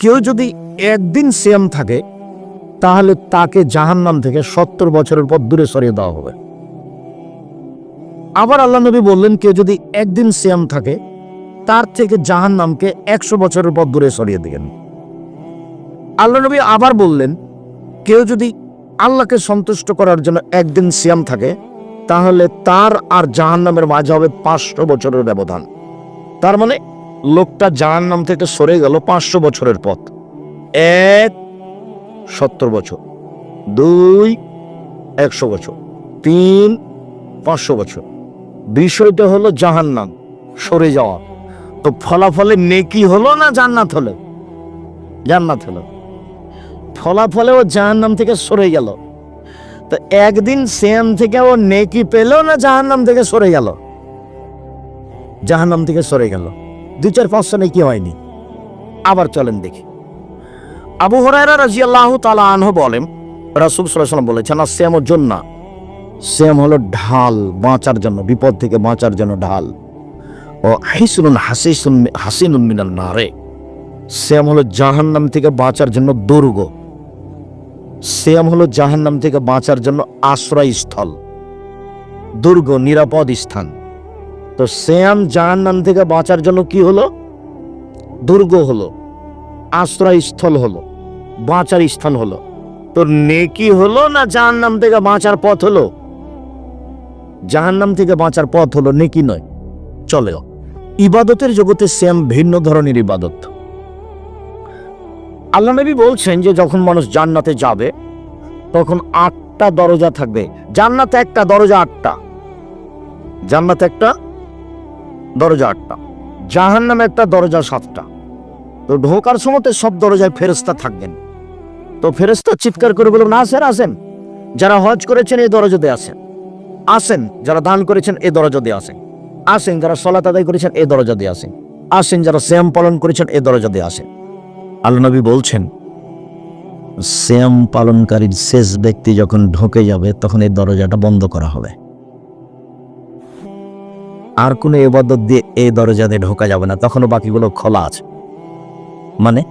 কেউ যদি একদিন সিয়াম থাকে, তাহলে তাকে জাহান্নাম থেকে সত্তর বছরের পর দূরে সরিয়ে দেওয়া হবে। আবার আল্লাহ নবী বললেন, কেউ যদি একদিন সিয়াম থাকে, তার থেকে জাহান্নামকে একশো বছরের পর দূরে সরিয়ে দিলেন আল্লাহ নবী আবার বললেন, কেউ যদি আল্লাহকে সন্তুষ্ট করার জন্য একদিন সিয়াম থাকে, তাহলে তার আর জাহান্নামের মাঝে হবে পাঁচশো বছরের ব্যবধান। তার মানে লোকটা জাহান্নাম থেকে সরে গেল পাঁচশো বছরের পথ। এক, সত্তর বছর। দুই, একশো বছর। তিন, পাঁচশো বছর। বিষয়টা হলো জাহান্নাম সরে যাওয়া। তো ফলাফলে নেকি হলো না জান্নাত হলো? জান্নাত হলো। ফলাফলে ও জাহান্নাম থেকে সরে গেল। তো একদিন সেম থেকে ও নেকি পেল না জাহান্নাম থেকে সরে গেল? জাহান্নাম থেকে সরে গেল। দুই চার পাঁচশো নেকি হয়নি? আবার চলেন দেখি। আবু হরাইরা রাজিয়াল্লাহ তালা আনহ বলেন, রাসুল সাল্লাম বলেছেন, আর শ্যাম জন্য শ্যাম হলো ঢাল, বাঁচার জন্য, বিপদ থেকে বাঁচার জন্য ঢাল। ও হিসুন হাসিসুন, হাসিনুন মিনাল নারে, শ্যাম হলো জাহান্নাম থেকে বাঁচার জন্য দুর্গ। শ্যাম হলো জাহান্নাম থেকে বাঁচার জন্য আশ্রয়স্থল, দুর্গ নিরাপদ স্থান। তো শ্যাম জাহান্নাম থেকে বাঁচার জন্য কি হলো? দুর্গ হলো, আশ্রয়স্থল হলো, বাঁচার স্থান হলো। তো নেকি হলো না জাহান নাম থেকে বাঁচার পথ হলো? জাহান নাম থেকে বাঁচার পথ হলো নেকি নয়। চলে ইবাদতের জগতে শ্যাম ভিন্ন ধরনের ইবাদত। আল্লাহ নবী বলছেন যে যখন মানুষ জান্নাতে যাবে, তখন আটটা দরজা থাকবে। জান্নাতে একটা, দরজা আটটা। জান্নাতে একটা দরজা আটটা। জাহান্নামে একটা দরজা সাতটা। তো ঢোকার সময় সব দরজায় ফেরস্তা থাকবেন। তো ফেরস্তা চিৎকার করে বলবেন আসেন আসেন। যারা হজ করেছেন, এই দরজাতে আসেন। আসেন, যারা দান করেছেন, এই দরজা দিয়ে আসেন। আসেন, যারা সলাত আদায় করেছেন, এই দরজা দিয়ে আসেন। আসেন, যারা শ্যাম পালন করেছেন, এই দরজা দিয়ে আসেন। আল্লাহ বলছেন শ্যাম পালনকারীর শেষ ব্যক্তি যখন ঢোকে যাবে, তখন এই দরজাটা বন্ধ করা হবে। আর কোনো এবাদত দিয়ে এই দরজা দিয়ে ঢোকা যাবে না। তখনও বাকিগুলো খোলা আছে। মানে?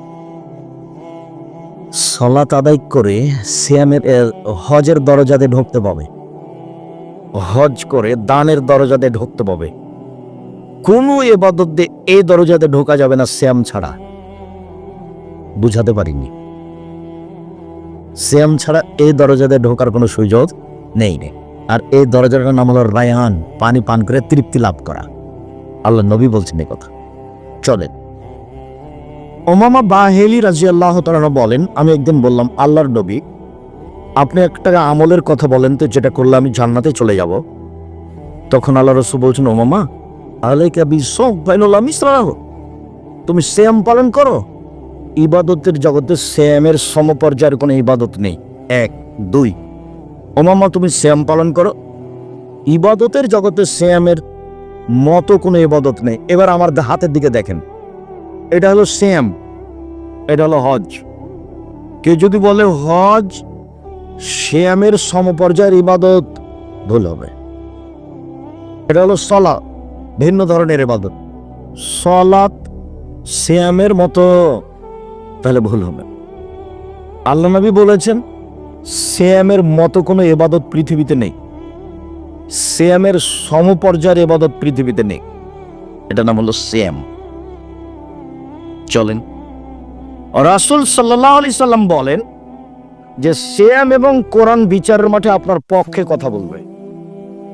সলাত আদায় করে শ্যামের হজের দরজাতে ঢুকতে পাবে। হজ করে দানের দরজাতে ঢুকতে পাবে। কোনো এবাদত দিয়ে এই দরজাতে ঢোকা যাবে না শ্যাম ছাড়া। বুঝাতে পারিনি। শ্যাম ছাড়া এই দরজাতে ঢোকার কোনো সুযোগ নেই রে। আর এই দরজাটার নাম হলো রায়ান। পানি পান করে তৃপ্তি লাভ করা। আল্লাহ নবী বলছেন এই কথা। চলেন। ওমামা বাহেলি রাজি আল্লাহ তালা বলেন, আমি একদিন বললাম, আল্লাহর নবী, আপনি একটা আমলের কথা বলেন তো, যেটা করলে আমি জান্নাতে চলে যাব। তখন আল্লাহ রসু বলছেন, ওমামা তুমি শ্যাম পালন করো। ইবাদতের জগতে শ্যামের সমপর্যায়ের কোনো ইবাদত নেই। এক, দুই। ওমামা তুমি শ্যাম পালন করো। ইবাদতের জগতে শ্যামের মতো কোনো ইবাদত নেই। এবার আমার হাতের দিকে দেখেন। এটা হলো শ্যাম, এটা হলো হজ। কেউ যদি বলে হজ শ্যামের সমপর্যায়ের ইবাদত, ভুল হবে। এটা হলো সলা, ভিন্ন ধরনের ইবাদত। সলাত শ্যামের মতো, তাহলে ভুল হবে। আল্লাহ নবী বলেছেন শ্যামের মতো কোনো এবাদত পৃথিবীতে নেই। শ্যামের সমপর্যায়ের এবাদত পৃথিবীতে নেই। এটা নাম হলো শ্যাম। চলেন। রাসুল সাল্লাহ আলি সাল্লাম বলেন যে শ্যাম এবং কোরআন বিচারের মাঠে আপনার পক্ষে কথা বলবে।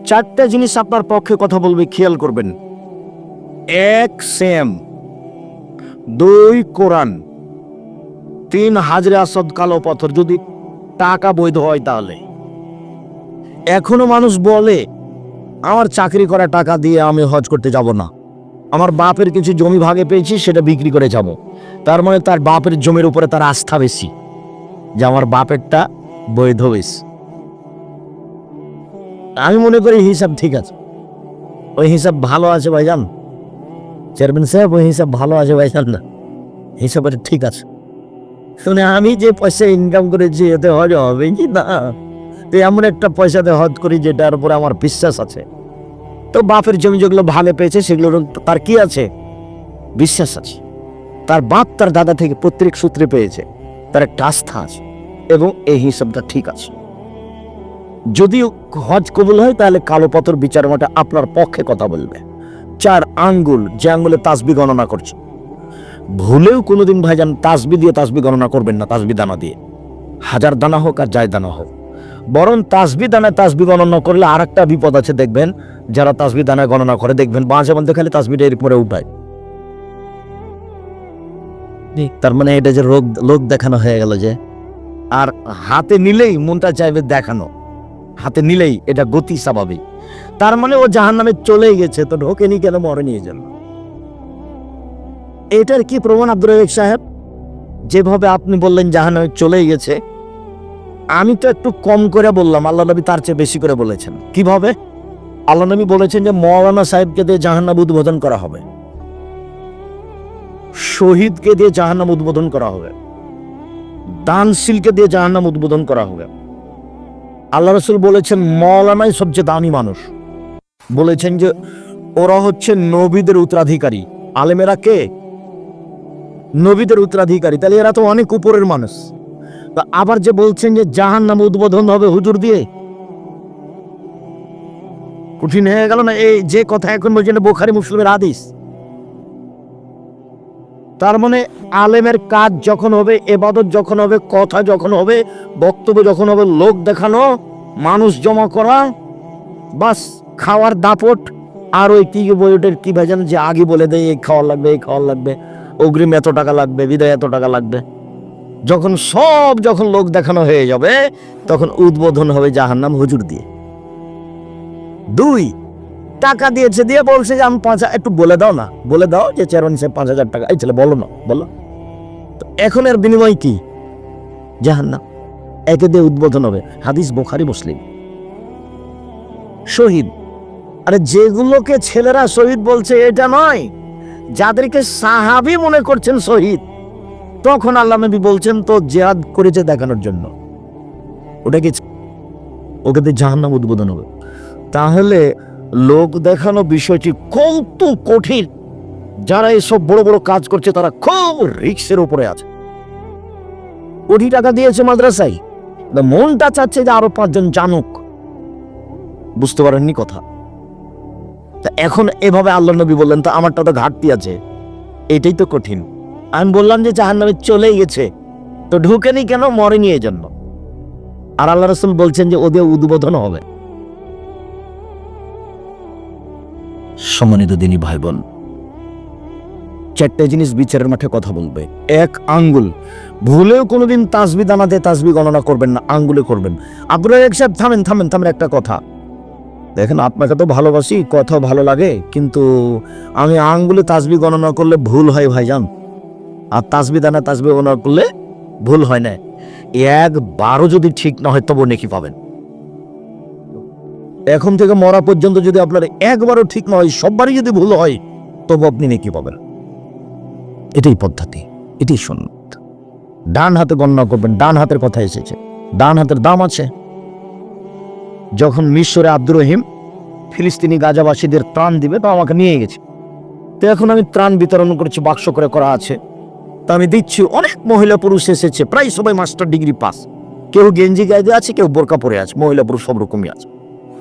চারটা জিনিস আপনার পক্ষে কথা বলবে, খেয়াল করবেন। এক, শ্যাম। দুই, কোরআন। তিন, হাজরে আসদ কালো পাথর। যদি টাকা বৈধ হয় তাহলে। এখনও মানুষ বলে, আমার চাকরি করা টাকা দিয়ে আমি হজ করতে যাব না। আমার বাপের কিছু জমি ভাগে পেয়েছি, সেটা বিক্রি করে যাব। তার মানে তার বাপের জমির উপরে তার আস্থা বেশি, যে আমার বাপেরটা বৈধ বেশি। আমি মনে করি হিসাব ঠিক আছে। ওই হিসাব ভালো আছে ভাইজান। চেয়ারম্যান সাহেব, ওই হিসাব ভালো আছে ভাইজান। না হিসাবটা ঠিক আছে। শুনে আমি যে পয়সা ইনকাম করেছি, এতে হজ হবে কি না? তো এমন একটা পয়সাতে হজ করি যেটার উপরে আমার বিশ্বাস আছে। তো বাপের জমি যেগুলো ভালো পেয়েছে, সেগুলোর তার কি আছে? বিশ্বাস আছে। তার বাপ তার দাদা থেকে প্রত্যেক সূত্রে পেয়েছে। তার একটা আস্থা আছে এবং এই হিসাবটা ঠিক আছে। যদিও হজ কবুল হয়, তাহলে কালো পথর বিচার মাঠে আপনার পক্ষে কথা বলবে। চার আঙ্গুল যে আঙ্গুলে তাসবি গণনা করছে। ভুলেও কোনোদিন ভাইজান তাসবি দিয়ে তাসবি গণনা করবেন না তাসবি দানা দিয়ে। হাজার দানা হোক আর যায় দানা হোক। বরং তাসবি দানায় তাসবি গণনা করলে আর একটা বিপদ আছে দেখবেন। যারা তাসবি দানায় গণনা করে দেখবেন বাঁচে মধ্যে খালি তাসবিটা এরকম করে উঠায়। তার মানে এটা যে রোগ লোক দেখানো হয়ে গেল যে আর হাতে নিলেই মনটা চাইবে দেখানো। হাতে নিলেই এটা গতি স্বাভাবিক। তার মানে ও জাহান নামে চলেই গেছে তো ঢোকেনি কেন মরে নিয়ে যান এটার কি প্রমাণ, আব্দুর রহিক সাহেব? যেভাবে আপনি বললেন জাহান চলেই গেছে, আমি তো একটু কম করে বললাম, আল্লাহ নবী তার চেয়ে বেশি করে বলেছেন। কীভাবে? আল্লাহ নবী বলেছেন যে, মৌলানা সাহেবকে দিয়ে জাহান্নাম উদ্বোধন করা হবে। শহীদকে দিয়ে জাহান্নাম উদ্বোধন করা হবে। দানশীলকে দিয়ে জাহান্নাম উদ্বোধন করা হবে। আল্লাহ রসুল বলেছেন, মৌলানাই সবচেয়ে দামি মানুষ। বলেছেন যে, ওরা হচ্ছে নবীদের উত্তরাধিকারী। আলেমেরা কে? নবীদের উত্তরাধিকারী। তাহলে এরা তো অনেক উপরের মানুষ। তা আবার যে বলছেন যে জাহান নাম উদ্বোধন হবে হুজুর দিয়ে, কঠিন হয়ে গেল না? এই যে কথা এখন বলছেন বোখারি মুসলিমের আদিস তার মানে আলেমের কাজ যখন হবে, এবাদত যখন হবে, কথা যখন হবে, বক্তব্য যখন হবে, লোক দেখানো, মানুষ জমা করা, বাস খাওয়ার দাপট, আর ওই কি বইটার কি ভাইজান যে আগে বলে দেয়, এই খাওয়া লাগবে, এই খাওয়া লাগবে। অগ্রিম এত টাকা লাগবে, বিদায় এত টাকা লাগবে। যখন সব যখন লোক দেখানো হয়ে যাবে, তখন উদ্বোধন হবে জাহান্নাম হুজুর দিয়ে। দুই, টাকা দিয়েছে দিয়ে বলছে যে আমি পাঁচ একটু বলে দাও না, বলে দাও যে চেয়ারম্যান সাহেব পাঁচ হাজার টাকা, এই ছেলে বলো না, বলো। তো এখন এর বিনিময় কি? জাহান্নাম, একে দিয়ে উদ্বোধন হবে, হাদিস বোখারি, মুসলিম। শহীদ, আরে যেগুলোকে ছেলেরা শহীদ বলছে, এটা নয়। যাদেরকে সাহাবি মনে করছেন শহীদ, তখন আল্লাহ নবী বলছেন, তো জেহাদ করেছে দেখানোর জন্য। ওটা কি ওকে জাহান্নাম উদ্বোধন হবে? তাহলে লোক দেখানো বিষয়টি কত কঠিন। যারা এসব বড় বড় কাজ করছে, তারা খুব রিক্সের উপরে আছে। কোটি টাকা দিয়েছে মাদ্রাসায়। মনটা চাচ্ছে যে আরও পাঁচজন জানুক। বুঝতে পারেননি কথা? তা এখন এভাবে আল্লাহ নবী বললেন, তো আমারটা তো ঘাটতি আছে। এটাই তো কঠিন। আমি বললাম যে জাহান নামে চলেই গেছে। তো ঢুকেনি কেন? মরেনি এই জন্য আর আল্লাহ রসুল বলছেন যে, ওদের উদ্বোধন হবে। সম্মানিত দিনী ভাই বোন চারটে জিনিস বিচারের মাঠে কথা বলবে। এক, আঙ্গুল। ভুলেও কোনোদিন তাসবি দানাতে তাসবি গণনা করবেন না, আঙ্গুলে করবেন। এক সাহেব থামেন থামেন থামেন, একটা কথা। দেখেন, আপনাকে তো ভালোবাসি কথা ভালো লাগে, কিন্তু আমি আঙ্গুলে তাসবি গণনা করলে ভুল হয় ভাইজান। আর তাসবি দানা তাসবি গণনা করলে ভুল হয় না। একবারও যদি ঠিক না হয়, তবু নেকি পাবেন। এখন থেকে মরা পর্যন্ত যদি আপনার একবারও ঠিক না হয়, সববারই যদি ভুল হয়, তবু আপনি নেকি পাবেন। এটাই পদ্ধতি, এটাই সন্ন্যত ডান হাতে গণনা করবেন, ডান হাতের কথা এসেছে। ডান হাতের দাম আছে। যখন মিশরে আব্দুর রহিম ফিলিস্তিনি গাজাবাসীদের ত্রাণ দিবে তো আমাকে নিয়ে গেছে। তো এখন আমি ত্রাণ বিতরণ করছি, বাক্স করে করা আছে। তা আমি দিচ্ছি, অনেক মহিলা পুরুষ এসেছে, প্রায় সবাই মাস্টার ডিগ্রি পাস। কেউ গেঞ্জি গায়ে আছে, কেউ বোরকা পরে আছে, মহিলা পুরুষ সব রকমই আছে।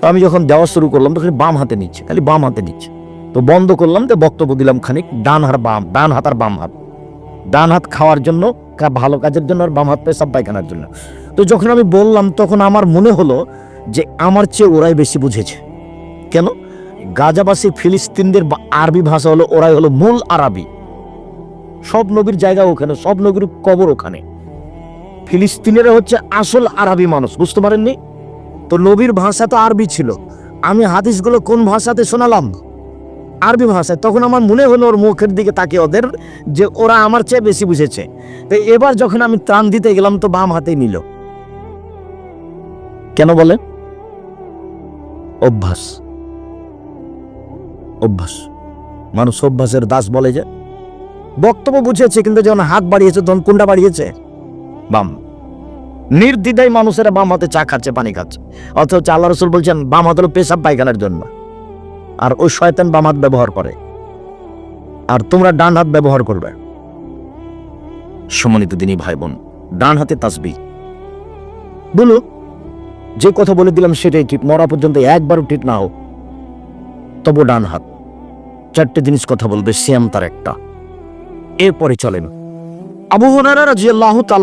তো আমি যখন দেওয়া শুরু করলাম তো খালি বাম হাতে নিচ্ছে, খালি বাম হাতে নিচ্ছে। তো বন্ধ করলাম, তো বক্তব্য দিলাম খানিক, ডান হাত, বাম, ডান হাত আর বাম হাত। ডান হাত খাওয়ার জন্য ভালো কাজের জন্য, আর বাম হাত পেশাব পায়খানার জন্য। তো যখন আমি বললাম, তখন আমার মনে হলো যে আমার চেয়ে ওরাই বেশি বুঝেছে। কেন? গাজাবাসী ফিলিস্তিনদের আরবি ভাষা হলো, ওরাই হলো মূল আরবি। সব নবীর জায়গা ওখানে, সব নবীর কবর ওখানে। ফিলিস্তিনেরা হচ্ছে আসল আরবি মানুষ, বুঝতে পারেননি? তো নবীর ভাষা তো আরবি ছিল। আমি হাদিসগুলো কোন ভাষাতে শোনালাম? আরবি ভাষায়। তখন আমার মনে হলো ওর মুখের দিকে তাকে ওদের যে ওরা আমার চেয়ে বেশি বুঝেছে। তো এবার যখন আমি ত্রাণ দিতে গেলাম, তো বাম হাতে নিল। কেন বলে অভ্যাস। অভ্যাস। মানুষ অভ্যাসের দাস বলে যে, বক্তব্য বুঝেছে কিন্তু যখন হাত বাড়িয়েছে তখন কোনটা বাড়িয়েছে। বাম। নির্দ্বিধায় মানুষেরা বাম হাতে চা খাচ্ছে, পানি খাচ্ছে। অথচ আল্লাহ রসুল বলছেন, বাম হাত হলো পেশাব পায়খানার জন্য। আর ওই শয়তান বাম হাত ব্যবহার করে। আর তোমরা ডান হাত ব্যবহার করবে। সম্মানিত দিনী ভাই বোন, ডান হাতে তাসবি বলো যে কথা বলে দিলাম সেটাই ঠিক। মরা পর্যন্ত একবারও ঠিক না হোক। তবু ডান হাত। চারটে জিনিস কথা বলবে শ্যাম তার একটা। এরপরে চলেন। আবু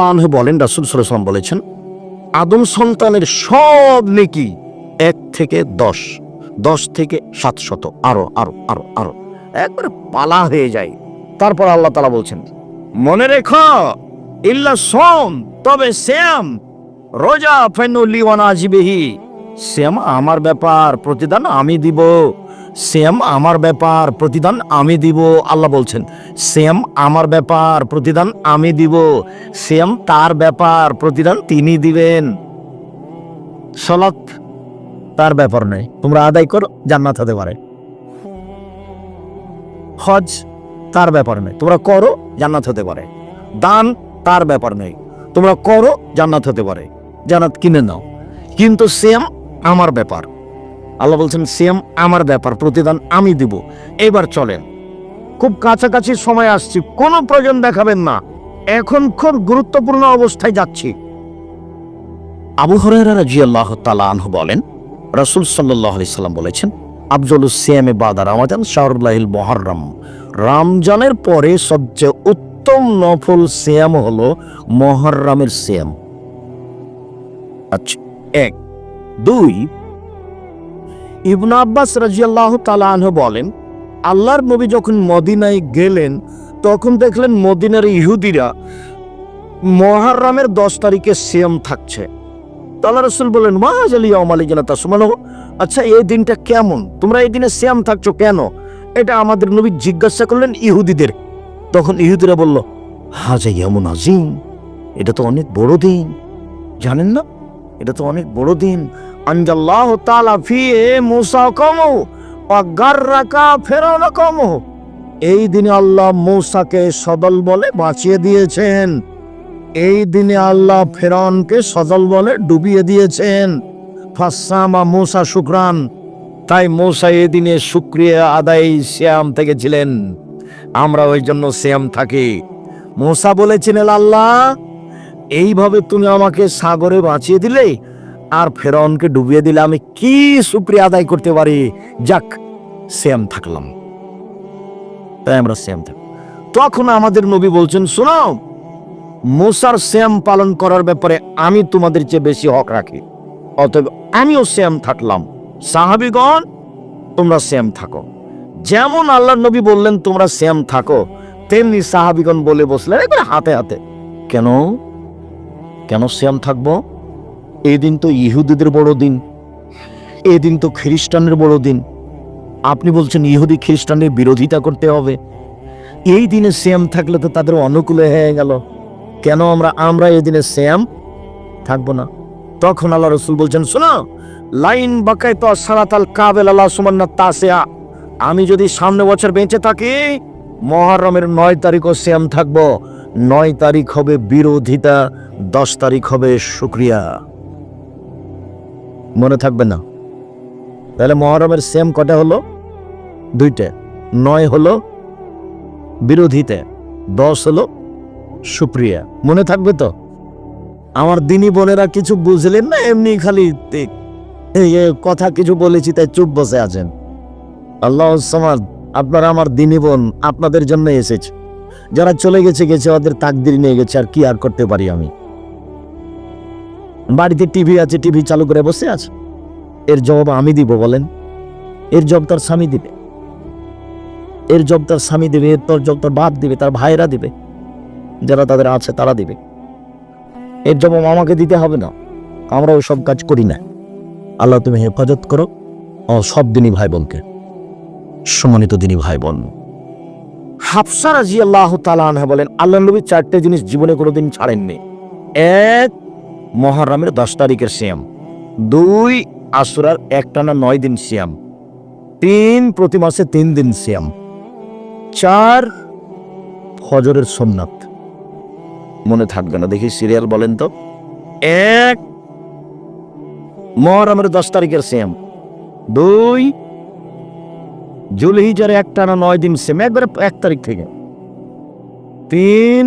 আনহু বলেন, রাসূল ওয়াসাল্লাম বলেছেন, আদম সন্তানের সব নেকি এক থেকে দশ দশ থেকে সাতশত, আরও আরও আরও আরও। একবারে পালা হয়ে যায়। তারপর আল্লাহ তালা বলছেন, মনে রেখ, ইল্লা সোম, তবে শ্যাম রোজা ফেনুলি ওয়ানাজিবিহি শ্যাম আমার ব্যাপার প্রতিদান আমি দিব। শ্যাম আমার ব্যাপার প্রতিদান আমি দিব, আল্লাহ বলছেন। শ্যাম আমার ব্যাপার প্রতিদান আমি দিব। শ্যাম তার ব্যাপার প্রতিদান তিনি দিবেন। সলাৎ তার ব্যাপার নেই তোমরা আদায় করো, জান্নাত হতে পারে। হজ তার ব্যাপার নেই তোমরা করো, জান্নাত হতে পারে। দান তার ব্যাপার নেই তোমরা করো, জান্নাত হতে পারে। জান্নাত কিনে নাও। কিন্তু সেম আমার ব্যাপার। আল্লাহ বলছেন সেম আমার ব্যাপার, প্রতিদান আমি দিব। এবার চলেন। খুব কাছাকাছি সময় আসছি, কোনো প্রয়োজন দেখাবেন না। এখন খুব গুরুত্বপূর্ণ অবস্থায় যাচ্ছি। আবু হরেরা রাজিয়াল্লাহ তালা আনহু বলেন, রাসূল আলাইহি সাল্লাম বলেছেন, আফজলু সিয়ামে বাদা রমাদান শাহরুল্লাহিল মহররম রমজানের পরে সবচেয়ে উত্তম নফল সিয়াম হলো মহররমের সিয়াম। আচ্ছা এক। দুই, ইবনে আব্বাস রাজিয়াল্লাহু তাআলা আনহু বলেন, আল্লাহর নবী যখন মদিনায় গেলেন, তখন দেখলেন মদিনার ইহুদিরা মহররমের দশ তারিখে সিয়াম থাকছে। তাল্লা রসুল বললেন মাহাজ আলী আমালি জানা তাসমানো আচ্ছা এই দিনটা কেমন? তোমরা এই দিনে শ্যাম থাকছো কেন? এটা আমাদের নবী জিজ্ঞাসা করলেন ইহুদিদের। তখন ইহুদিরা বলল, হাজা ইয়ামুন আজিম এটা তো অনেক বড় দিন। জানেন না? এটা তো অনেক বড় দিন। কমো কমো এই দিনে আল্লাহ মূসাকে সদল বলে বাঁচিয়ে দিয়েছেন। এই দিনে আল্লাহ ফেরাউনকে সজল বলে ডুবিয়ে দিয়েছেন। ফাসামা মূসা শুক্রান, তাই মূসা এই দিনে শুক্রিয়া আদায় শ্যাম থেকে ছিলেন আমরা ওই জন্য শ্যাম থাকি। মূসা বলেছিলেন, আল্লাহ এইভাবে তুমি আমাকে সাগরে বাঁচিয়ে দিলে আর ফেরাউনকে ডুবিয়ে দিলে আমি কি শুক্রিয়া আদায় করতে পারি? যাক শ্যাম থাকলাম। তাই আমরা শ্যাম থাকি তখন আমাদের নবী বলছেন শোনাও মোসার শ্যাম পালন করার ব্যাপারে আমি তোমাদের চেয়ে বেশি হক রাখি। অতএব আমিও শ্যাম থাকলাম। সাহাবিগণ, তোমরা শ্যাম থাকো। যেমন আল্লাহ নবী বললেন, তোমরা শ্যাম থাকো, তেমনি সাহাবিগণ বলে বসলেন, একবারে হাতে হাতে। কেন? কেন শ্যাম থাকব? এই দিন তো ইহুদিদের বড় দিন। এই দিন তো খ্রিস্টানের বড় দিন। আপনি বলছেন ইহুদি খ্রিস্টানের বিরোধিতা করতে হবে। এই দিনে শ্যাম থাকলে তো তাদের অনুকূলে হয়ে গেল। কেন আমরা আমরা এই দিনে শ্যাম থাকব না? তখন আল্লাহ রসুল বলছেন, শোনো, লাইন বাকায় তো সারাতাল কাবেল আল্লাহ সুমান্না তাসেয়া। আমি যদি সামনে বছর বেঁচে থাকি, মহরমের নয় তারিখও শ্যাম থাকব। নয় তারিখ হবে বিরোধিতা, দশ তারিখ হবে শুক্রিয়া। মনে থাকবে না। তাহলে মহরমের সেম কটা হলো? দুইটা। নয় হলো বিরোধিতা, দশ হলো সুপ্রিয়া মনে থাকবে তো? আমার দিনী বোনেরা কিছু বুঝলেন না এমনি খালি কথা কিছু বলেছি, তাই চুপ বসে আছেন। আল্লাহ আপনারা আমার দিনী বোন, আপনাদের জন্য এসেছে। যারা চলে গেছে গেছে, ওদের তাকদির নিয়ে গেছে, আর কি আর করতে পারি আমি? বাড়িতে টিভি আছে টিভি চালু করে বসে আছে। এর জবাব আমি দিব, বলেন। এর জব তার স্বামী দিবে। এর জব তার স্বামী দিবে, এর তোর জব তার বাপ দিবে, তার ভাইয়েরা দিবে। যারা তাদের আছে, তারা দিবে। এর জবাব আমাকে দিতে হবে না। আমরা ওই সব কাজ করি না। আল্লাহ তুমি হেফাজত করো। সব দিনই ভাই বোনকে সম্মানিত দিনই ভাই বোন হাফসা রাজি আল্লাহ তালানহা বলেন আল্লাহ নবী চারটে জিনিস জীবনে কোনোদিন ছাড়েননি। এক, মহরমের দশ তারিখের শ্যাম দুই আশুরার একটানা নয় দিন শ্যাম তিন, প্রতি মাসে তিন দিন শ্যাম চার, ফজরের সোমনাথ। মনে থাকবে না, দেখি সিরিয়াল বলেন তো। এক, মহরমের দশ তারিখের সেম দুই জুলহিজার এক টানা নয় দিন সেম, একবারে এক তারিখ থেকে। তিন,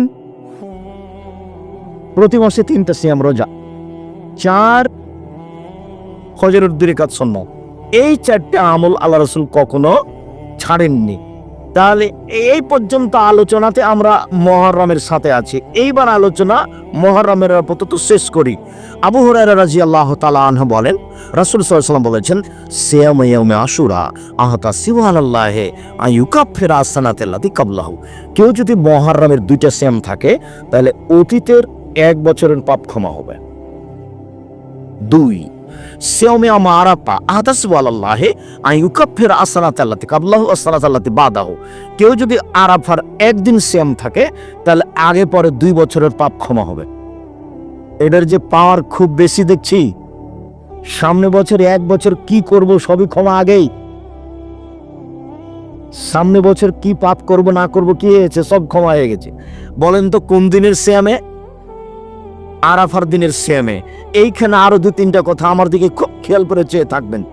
প্রতি মাসে তিনটা সিয়াম রোজা। চার হজরের কাজ সন্ন্য এই চারটে আমল আল্লাহ রসুল কখনো ছাড়েননি। তাহলে এই পর্যন্ত আলোচনাতে আমরা মহরমের সাথে আছি। এইবার আলোচনা মহরমের আপাতত শেষ করি। আবু হুরায়রা রাজি আল্লাহ তালা বলেন, রাসুল সাল্লাম বলেছেন, সিয়াম আশুরা আহতা সিবহানাল্লাহে আয়ুকাফের আসানাতেল্লাতি কাবলাহু কেউ যদি মহরমের দুইটা সিয়াম থাকে, তাহলে অতীতের এক বছরের পাপ ক্ষমা হবে। দুই সিয়ামে আমা আরাপা আহদাস ওয়ালাল্লাহে আইউকাফের আসানাত আল্লাতি কাবলাহু আসানাত আল্লাতি বাদাহু কেউ যদি আরাফার একদিন সিয়াম থাকে, তাহলে আগে পরে দুই বছরের পাপ ক্ষমা হবে। এটার যে পাওয়ার খুব বেশি দেখছি। সামনে বছর এক বছর কি করব সবই ক্ষমা আগেই। সামনে বছর কি পাপ করব না করব কি হয়েছে সব ক্ষমা হয়ে গেছে। বলেন তো কোন দিনের শ্যামে আরাফার দিনের শ্যামে। এইখানে আরও দু তিনটা কথা আমার দিকে খুব খেয়াল করে চেয়ে থাকবেন।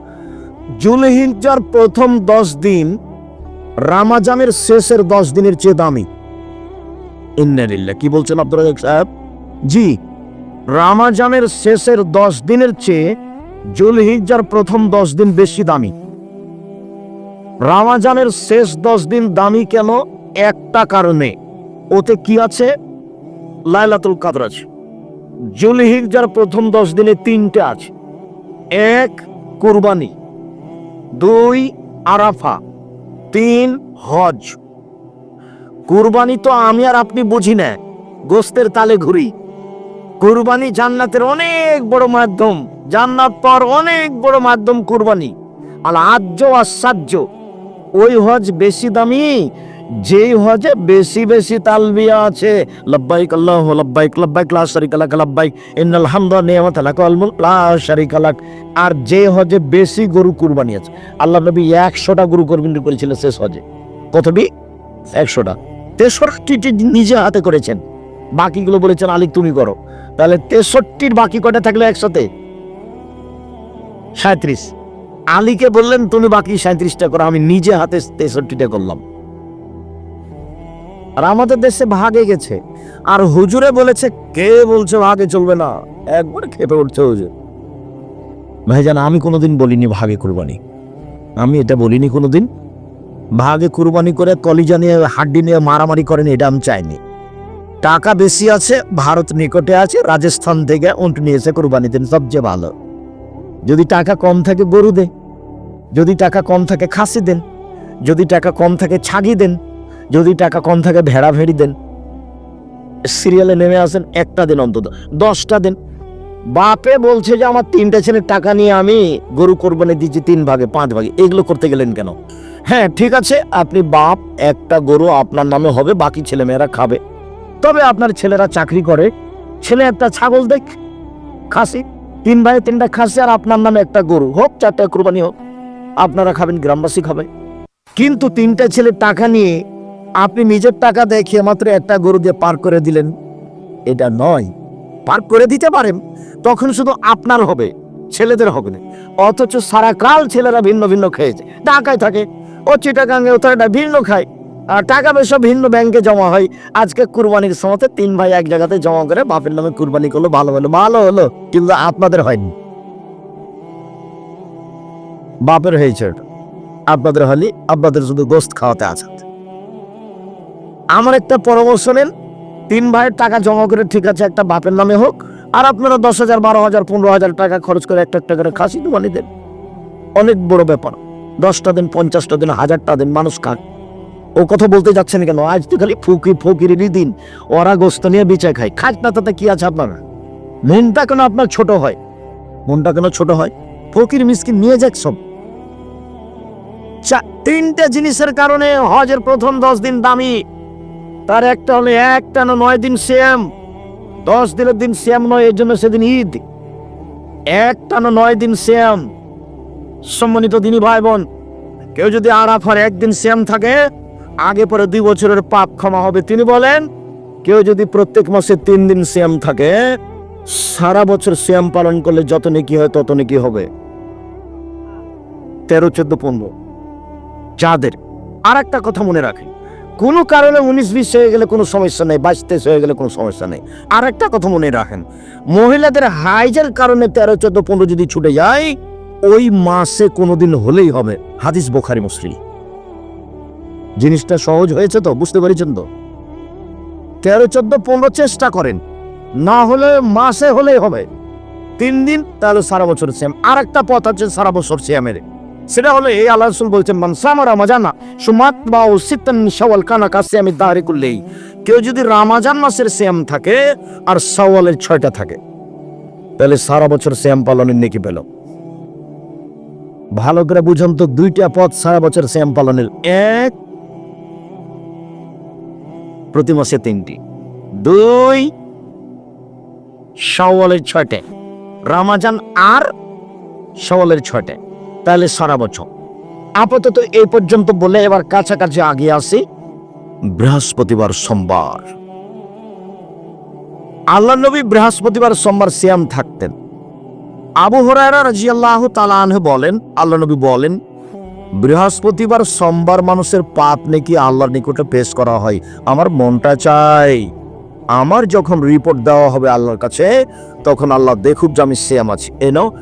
জুলহিজ্জার প্রথম দশ দিন, রামাজানের শেষের দশ দিনের চেয়ে দামি। ইন্নারিল্লা কি বলছেন আব্দুল সাহেব? জি, রামাজানের শেষের দশ দিনের চেয়ে জুলহিজ্জার প্রথম দশ দিন বেশি দামি। রামাজানের শেষ দশ দিন দামি কেন? একটা কারণে। ওতে কি আছে? লাইলাতুল কাদর আছে জুলহিজ্জার প্রথম দশ দিনে তিনটে আছে। এক, কুরবানি। দুই, আরাফা। তিন, হজ। কুরবানি তো আমি আর আপনি বুঝি না। গোস্তের তালে ঘুরি। কুরবানি জান্নাতের অনেক বড় মাধ্যম। জান্নাত পর অনেক বড় মাধ্যম কুরবানি। আর আজ্য সাজ্য ওই হজ বেশি দামি যেই হজে বেশি বেশি তালবিয়া আছে, লব্বাইক আল্লাহ, লব্বাইক লব্বাইক, লা শারিকা লাক, লব্বাইক, ইন্নাল হামদা নিয়ামাত লাক মুলক, লা শারিকা লাক। আর যে হজে বেশি গরু কুরবানি আছে, আল্লাহ নবী একশোটা গরু কুরবানি করেছিলেন শেষ হজে। কতটি একশোটা। তেষট্টিটি নিজে হাতে করেছেন। বাকিগুলো বলেছেন আলিক তুমি করো। তাহলে তেষট্টির বাকি কটা থাকল একসাথে? সাঁত্রিশ। আলীকে বললেন, তুমি বাকি সাঁত্রিশটা করো, আমি নিজে হাতে তেষট্টিটা করলাম। আর আমাদের দেশে ভাগে গেছে। আর হুজুরে বলেছে, কে বলছে ভাগে চলবে না? একবার খেপে উঠছে হুজুর। ভাইজান, আমি কোনোদিন বলিনি ভাগে কুরবানি। আমি এটা বলিনি কোনোদিন। ভাগে কুরবানি করে কলিজা নিয়ে, হাড্ডি নিয়ে মারামারি করেন, এটা আমি চাইনি। টাকা বেশি আছে, ভারত নিকটে আছে, রাজস্থান থেকে উন্ট নিয়ে এসে কুরবানি দেন, সবচেয়ে ভালো। যদি টাকা কম থাকে গরু দে যদি টাকা কম থাকে খাসি দেন। যদি টাকা কম থাকে ছাগি দেন। যদি টাকা কম থাকে, ভেড়া ভেড়ি দেন। সিরিয়ালে নেমে আসেন একটা দিন অন্তত, দশটা দিন। বাপে বলছে যে, আমার তিনটা ছেলের টাকা নিয়ে আমি গরু কোরবানি দিচ্ছি তিন ভাগে, পাঁচ ভাগে। এগুলো করতে গেলেন কেন? হ্যাঁ ঠিক আছে, আপনি বাপ, একটা গরু আপনার নামে হবে, বাকি ছেলেমেয়েরা খাবে। তবে আপনার ছেলেরা চাকরি করে। ছেলে একটা ছাগল দেখ, খাসি। তিন ভাই তিনটা খাসি আর আপনার নামে একটা গরু হোক, চারটা কোরবানি হোক। আপনারা খাবেন, গ্রামবাসী খাবে। কিন্তু তিনটা ছেলের টাকা নিয়ে আপনি নিজের টাকা দেখিয়ে মাত্র একটা গরু দিয়ে পার করে দিলেন। এটা নয়। পার করে দিতে পারেন, তখন শুধু আপনার হবে, ছেলেদের হবে না। অথচ সারা কাল ছেলেরা ভিন্ন ভিন্ন খেয়েছে ঢাকায় থাকে, ও চিটাগাঙ্গে ও তারা ভিন্ন খায়। আর টাকা পয়সা ভিন্ন ব্যাংকে জমা হয়। আজকে কুরবানির সময়তে তিন ভাই এক জায়গাতে জমা করে বাপের নামে কুরবানি করল, ভালো হলো ভালো হলো, কিন্তু আপনাদের হয়নি। বাপের হয়েছে আপনাদের হলে, আপনাদের শুধু গোস্ত খাওয়াতে আছে আমার একটা পরামর্শ নেন। তিন ভাইয়ের টাকা জমা করে ঠিক আছে, একটা বাপের নামে হোক। আর আপনারা দশ হাজার, বারো হাজার, পনেরো হাজার টাকা খরচ করে একটা একটা করে খাসি দুবানি দেন। অনেক বড় ব্যাপার। দশটা দিন, পঞ্চাশটা দিন, হাজারটা দিন মানুষ খাক ও কথা বলতে যাচ্ছেন কেন? আজ তো খালি ফুকি ফকিরেরই দিন। ওরা গোস্ত নিয়ে বিচায় খায়। খাক না, তাতে কি আছে আপনার? মনটা কেন আপনার ছোট হয়? মনটা কেন ছোট হয়? ফকির মিসকিন নিয়ে যাক সব। তিনটে জিনিসের কারণে হজের প্রথম দশ দিন দামি। তার একটা হলো একটা না নয় দিন শ্যাম। দশ দিনের দিন শ্যাম নয় এর জন্য সেদিন ঈদ। একটা না নয় দিন শ্যাম। সম্মানিত দিনী ভাই বোন কেউ যদি আরাফার একদিন শ্যাম থাকে, আগে পরে দুই বছরের পাপ ক্ষমা হবে। তিনি বলেন, কেউ যদি প্রত্যেক মাসে তিন দিন শ্যাম থাকে, সারা বছর শ্যাম পালন করলে যত নেকি হয় তত নেকি হবে। তেরো, চোদ্দ, পনেরো। যাদের আর একটা কথা মনে রাখেন। কোনো কারণে উনিশ, বিশ হয়ে গেলে কোনো সমস্যা নেই, বাইশ, তেইশ হয়ে গেলে কোনো সমস্যা নেই। আর একটা কথা মনে রাখেন, মহিলাদের হাইজের কারণে তেরো, চোদ্দ, পনেরো যদি ছুটে যায়, ওই মাসে কোনোদিন হলেই হবে হাদিস বোখারি, মুসলিম। জিনিসটা সহজ হয়েছে তো, বুঝতে পেরেছেন তো? তেরো, চোদ্দ, পনেরো চেষ্টা করেন, না হলে মাসে হলেই হবে। তিন দিন, তাহলে সারা বছর সেম আর একটা পথ আছে সারা বছর সিয়ামের সেটা হলো এই আল্লাহ রসুল বলছেন মানসামা রামাজানা, সুমাত বা ও সিত্তান সওয়াল কানা কাছে আমি দাঁড়ি করলেই কেউ যদি রামাজান মাসের শ্যাম থাকে আর সওয়ালের ছয়টা থাকে, তাহলে সারা বছর শ্যাম পালনের নেকি পেল। ভালো করে বুঝুন তো, দুইটা পথ সারা বছর শ্যাম পালনের, এক, প্রতি মাসে তিনটি। দুই সওয়ালের ছয়টে, রামাজান আর সওয়ালের ছয়টে। তাহলে সারা বছর। আপাতত এই পর্যন্ত বলে এবার কাছাকাছি আগে আসি। বৃহস্পতিবার সোমবার। আল্লাহ নবী বৃহস্পতিবার সোমবার সিয়াম থাকতেন। আবু হরায়রা রাজিয়াল্লাহ তালাহ বলেন, আল্লাহ নবী বলেন, বৃহস্পতিবার সোমবার মানুষের পাপ নাকি আল্লাহর নিকটে পেশ করা হয়? আমার মনটা চাই। আমার যখন রিপোর্ট দেওয়া হবে আল্লাহর কাছে, তখন আল্লাহ দেখুক যে আমি সিয়াম আছি। এনো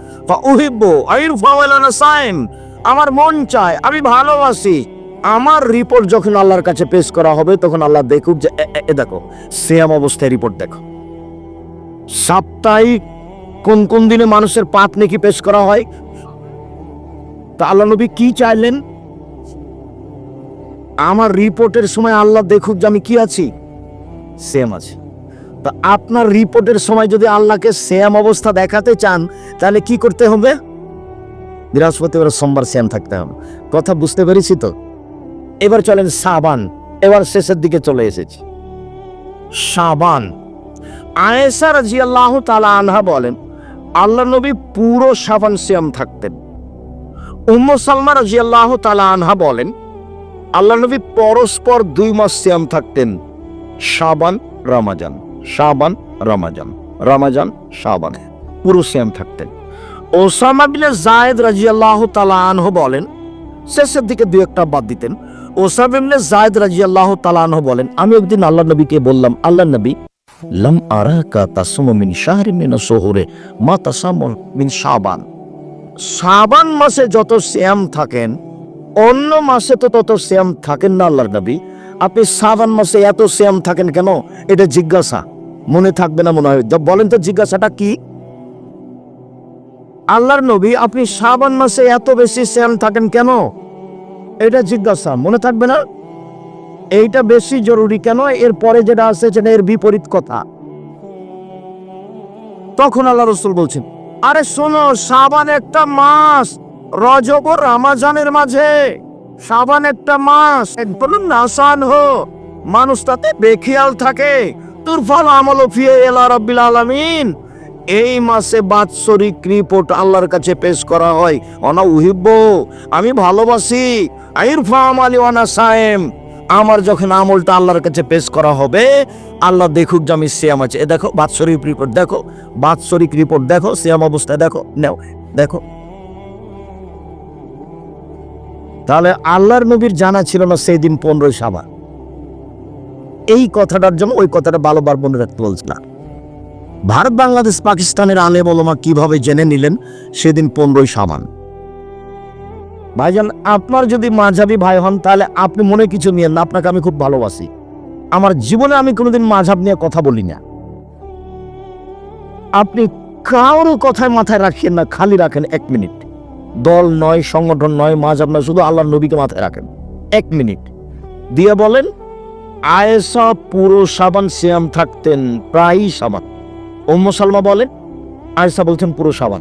উহিব্ব আইর সাইম, আমার মন চায়, আমি ভালোবাসি। আমার রিপোর্ট যখন আল্লাহর কাছে পেশ করা হবে, তখন আল্লাহ দেখুক যে, এ- দেখো সিয়াম অবস্থায় রিপোর্ট দেখো। সাপ্তাহিক কোন কোন দিনে মানুষের পাপ নাকি পেশ করা হয়? তা আল্লাহ নবী কি চাইলেন? আমার রিপোর্টের সময় আল্লাহ দেখুক যে আমি কি আছি। সেম আছে। তা আপনার রিপোর্টের সময় যদি আল্লাহকে সেম অবস্থা দেখাতে চান, তাহলে কি করতে হবে? বৃহস্পতিবার সোমবার সেম থাকতে হবে। কথা বুঝতে পেরেছি তো? এবার চলেন সাবান। এবার শেষের দিকে চলে এসেছি। সাবান। আয়েসা রাজিয়াল্লাহ তালা আনহা বলেন আল্লাহ নবী পুরো সাবান সিয়াম থাকতেন। উম্ম সালমা রাজিয়াল্লাহ তালা আনহা বলেন আল্লাহ নবী পরস্পর দুই মাস সিয়াম থাকতেন। শাবান, রমাজান। শাবান, রমাজান। রমাজান, শাবান। পুরো সিয়াম থাকতেন। ওসামা বিন জায়েদ রাজিয়াল্লাহ তালা আনহু বলেন, শেষের দিকে দু একটা বাদ দিতেন। ওসামা বিন জায়েদ রাজিয়াল্লাহ তালা আনহু বলেন, আমি একদিন আল্লাহ নবীকে বললাম আল্লাহ নবী, লাম আরাকা তাসমু মিন শাহরি মিন সোহরে মা তাসামু মিন শাবান। শাবান মাসে যত শ্যাম থাকেন, অন্য মাসে তো তত শ্যাম থাকেন না আল্লাহর নবী। আপনি শ্রাবণ মাসে এত শ্যাম থাকেন কেন? এটা জিজ্ঞাসা। মনে থাকবে না মনে হয়। বলেন তো জিজ্ঞাসাটা কি? আল্লাহর নবী, আপনি শ্রাবণ মাসে এত বেশি শ্যাম থাকেন কেন? এটা জিজ্ঞাসা। মনে থাকবে না? এইটা বেশি জরুরি কেন? এর পরে যেটা আছে সেটা এর বিপরীত কথা। তখন আল্লাহ রসুল বলছেন, আরে শোনো, সাবান একটা মাস রজব রামাজানের মাঝে। সাবান একটা মাস একদম নাসান হো। মানুষ তাতে বেখিয়াল থাকে। তোর ফল আমল ফিয়ে এলা রব্বিল আলামিন। এই মাসে বাৎসরিক রিপোর্ট আল্লাহর কাছে পেশ করা হয়। অনা উহিব্ব আমি ভালোবাসি। আইরফা আমালি ওয়ানা সায়েম, আমার যখন আমলটা আল্লাহর কাছে পেশ করা হবে, আল্লাহ দেখুক যে আমি সিয়াম আছে। এ দেখো, বাৎসরিক রিপোর্ট দেখো, বাৎসরিক রিপোর্ট দেখো, সিয়াম অবস্থায় দেখো, নাও, দেখো। তাহলে আল্লাহর নবীর জানা ছিল না সেই দিন পনেরোই সাবান। এই কথাটার জন্য ওই কথাটা বারবার মনে রাখতে বলছিলাম ভারত, বাংলাদেশ, পাকিস্তানের আলেম ওলমা কীভাবে জেনে নিলেন সেদিন পনেরোই সাবান? ভাইজান, আপনার যদি মাঝাবি ভাই হন, তাহলে আপনি মনে কিছু নিয়েন না, আপনাকে আমি খুব ভালোবাসি। আমার জীবনে আমি কোনোদিন মাঝাব নিয়ে কথা বলি না। আপনি কারও কথায় মাথায় রাখেন না, খালি রাখেন এক মিনিট। দল নয়, সংগঠন নয়, মাঝ আপনার শুধু আল্লাহ নবীকে মাথায় রাখেন। এক মিনিট। দিয়ে বলেন আয়েসা পুরো সাবান শ্যাম থাকতেন প্রায়ই সাবান। উম্ম সালমা বলেন আয়েসা বলছেন পুরো সাবান।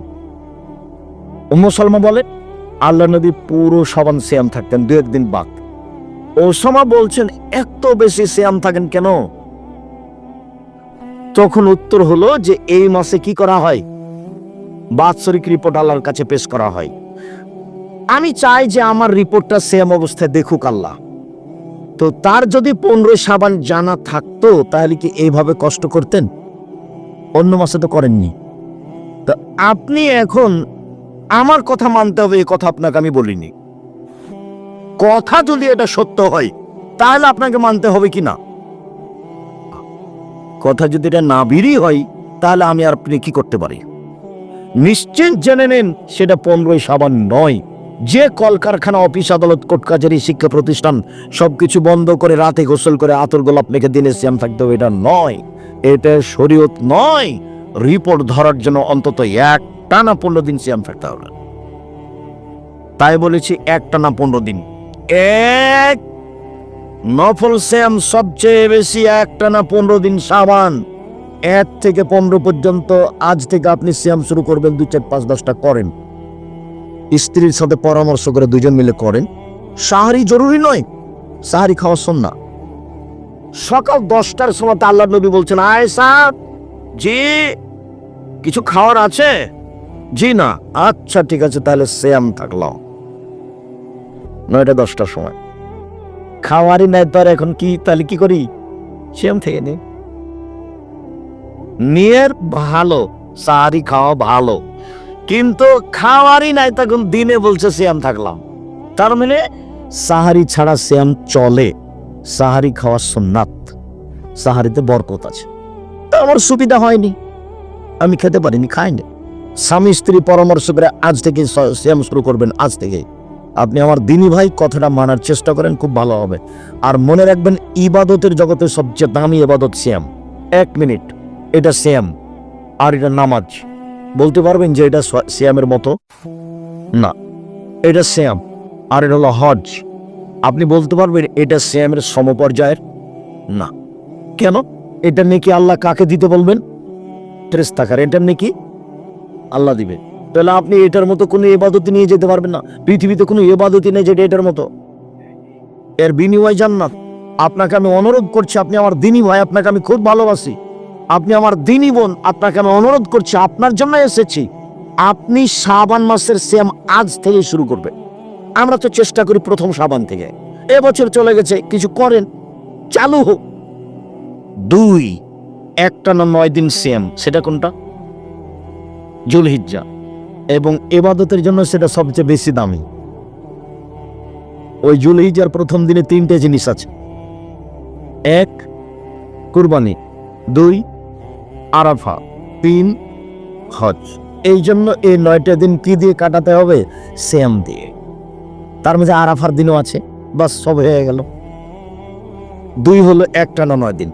উম্ম সালমা বলেন আল্লাহ নবী পুরো সাবান শ্যাম থাকতেন দু একদিন বাদ। ওসামা বলছেন, এত বেশি শ্যাম থাকেন কেন? তখন উত্তর হলো যে, এই মাসে কি করা হয়? বাৎসরিক রিপোর্ট আল্লাহর কাছে পেশ করা হয়। আমি চাই যে আমার রিপোর্টটা সেম অবস্থায় দেখুক আল্লাহ। তো তার যদি পনেরো সাবান জানা থাকতো, তাহলে কি এইভাবে কষ্ট করতেন? অন্য মাসে তো করেননি। তা আপনি এখন আমার কথা মানতে হবে, এই কথা আপনাকে আমি বলিনি। কথা যদি এটা সত্য হয়, তাহলে আপনাকে মানতে হবে কি না? কথা যদি এটা না বেরিয়ে হয়, তাহলে আমি আর আপনি কি করতে পারি? নিশ্চিত জেনে নেন, সেটা পনেরোই সাবান নয়। যে কলকারখানা, অফিস, আদালত, কোর্ট কাছারি শিক্ষা প্রতিষ্ঠান, সবকিছু বন্ধ করে রাতে গোসল করে আতর গোলাপ মেখে দিনে শ্যাম থাকতে হবে, এটা নয়। এটা শরীয়ত নয়। রিপোর্ট ধরার জন্য অন্তত এক টানা পনেরো দিন শ্যাম থাকতে হবে। তাই বলেছি এক টানা পনেরো দিন। এক নফল শ্যাম সবচেয়ে বেশি এক টানা পনেরো দিন সাবান। এক থেকে পনেরো পর্যন্ত আজ থেকে আপনি শ্যাম শুরু করবেন, দুই চার পাঁচ দশটা করেন। স্ত্রীর সাথে পরামর্শ করে দুজন মিলে করেন। সাহারি জরুরি নয়, সাহারি খাওয়ার শোন না সকাল দশটার সময় আল্লাহ নবী বলছেন আয় জি, কিছু খাওয়ার আছে? জি না। আচ্ছা ঠিক আছে, তাহলে শ্যাম থাকলাম। নয়টা দশটার সময়। খাওয়ারই নাই তো আর এখন কি, তাহলে কি করি? শ্যাম থেকে নি। নিয়ের ভালো সাহারি খাওয়া ভালো। কিন্তু খাওয়ারই নাই, তখন দিনে বলছে শ্যাম থাকলাম। তার মানে সাহারি ছাড়া শ্যাম চলে। সাহারি খাওয়া সুন্নাত। সাহারিতে বরকত আছে। তা আমার সুবিধা হয়নি। আমি খেতে পারিনি, খাইনি। স্বামী স্ত্রী পরামর্শ করে আজ থেকে শ্যাম শুরু করবেন, আজ থেকে। আপনি আমার দিনী ভাই কথাটা মানার চেষ্টা করেন, খুব ভালো হবে। আর মনে রাখবেন, ইবাদতের জগতে সবচেয়ে দামি ইবাদত শ্যাম। এক মিনিট। এটা শ্যাম, আর এটা নামাজ। বলতে পারবেন যে এটা শ্যামের মতো? না, এটা শ্যাম, আর এটা হলো হজ। আপনি বলতে পারবেন এটা শ্যামের সমপর্যায়ের? না। কেন? এটা নাকি আল্লাহ কাকে দিতে বলবেন? ট্রেস থাকার এটা নাকি আল্লাহ দিবে। তাহলে আপনি এটার মতো কোনো এবাদতি নিয়ে যেতে পারবেন না। পৃথিবীতে কোনো এবাদতি নেই যেটা এটার মতো। এর বিনিময় জান্নাত। আপনাকে আমি অনুরোধ করছি, আপনি আমার দিনী ভাই, আপনাকে আমি খুব ভালোবাসি। আপনি আমার দিনী বোন, আপনাকে আমি অনুরোধ করছি, আপনার জন্য এসেছি। আপনি সাবান মাসের শ্যাম আজ থেকে শুরু করবেন। আমরা তো চেষ্টা করি প্রথম সাবান থেকে। এবছর চলে গেছে, কিছু করেন, চালু হোক। দুই, একটা না নয় দিন শ্যাম, সেটা কোনটা? জুলহিজ্জা। এবং এবাদতের জন্য সেটা সবচেয়ে বেশি দামি। ওই জুলহিজার প্রথম দিনে তিনটে জিনিস আছে। এক, কুরবানি। দুই আরাফা, তিন, হজ। এই জন্য এই নয়টা দিন কি দিয়ে কাটাতে হবে? শ্যাম দিয়ে। তার মধ্যে আরাফার দিনও আছে। বাস, সব হয়ে গেল। দুই হলো একটানা নয় দিন।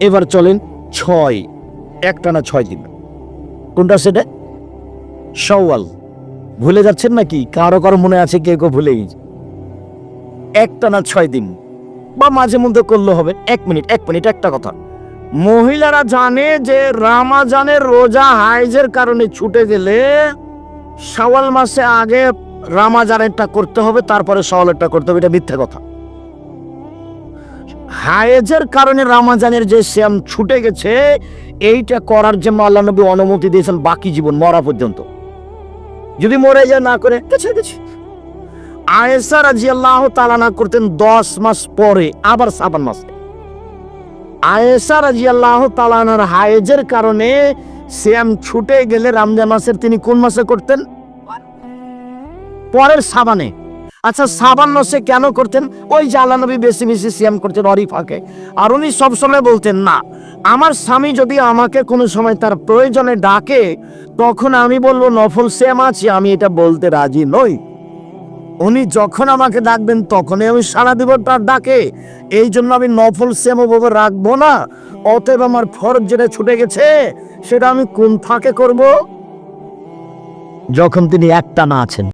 এবার চলেন ছয়। একটানা ছয় দিন। কোনটা সেটা? সওয়াল ভুলে যাচ্ছেন নাকি? কারও কারও মনে আছে, কেউ কেউ ভুলে গেছে। একটানা ছয় দিন। বা মাঝে মধ্যে করলে হবে। এক মিনিট এক মিনিট, একটা কথা। মহিলারা জানে যে রামাজানের রোজা হাইজের কারণে ছুটে গেলে শাওয়াল মাসে আগে রামাজানেরটা করতে হবে, তারপরে সওয়ালেরটা করতে হবে, এটা মিথ্যা কথা। হায়েজের কারণে রামাজানের যে শ্যাম ছুটে গেছে, এইটা করার জন্য আল্লাহ নবী অনুমতি দিয়েছেন বাকি জীবন, মরা পর্যন্ত। যদি মরে যায় না করে, গেছে গেছে। আয়েসা রাজি আল্লাহ তালানা করতেন দশ মাস পরে, আবার সাবান মাসে। আয়েসা রাজি আল্লাহ তালানার হায়েজের কারণে শ্যাম ছুটে গেলে রমজান মাসের তিনি কোন মাসে করতেন? পরের সাবানে। আচ্ছা সাবান মাসে কেন করতেন? ওই যে আল্লাহ নবী বেশি বেশি শ্যাম করতেন অরিফাকে। আর উনি সবসময় বলতেন, না, আমার স্বামী যদি আমাকে কোনো সময় তার প্রয়োজনে ডাকে, তখন আমি বলব, নফল শ্যাম আছে, আমি এটা বলতে রাজি নই। উনি যখন আমাকে ডাকবেন, তখনই আমি সারা দিব তার ডাকে। এই জন্য আমি নফল শ্যাম ওভাবে রাখব না। অতএব আমার ফরজ যেটা ছুটে গেছে, সেটা আমি কোন ফাঁকে করব? যখন তিনি একটা না আছেন।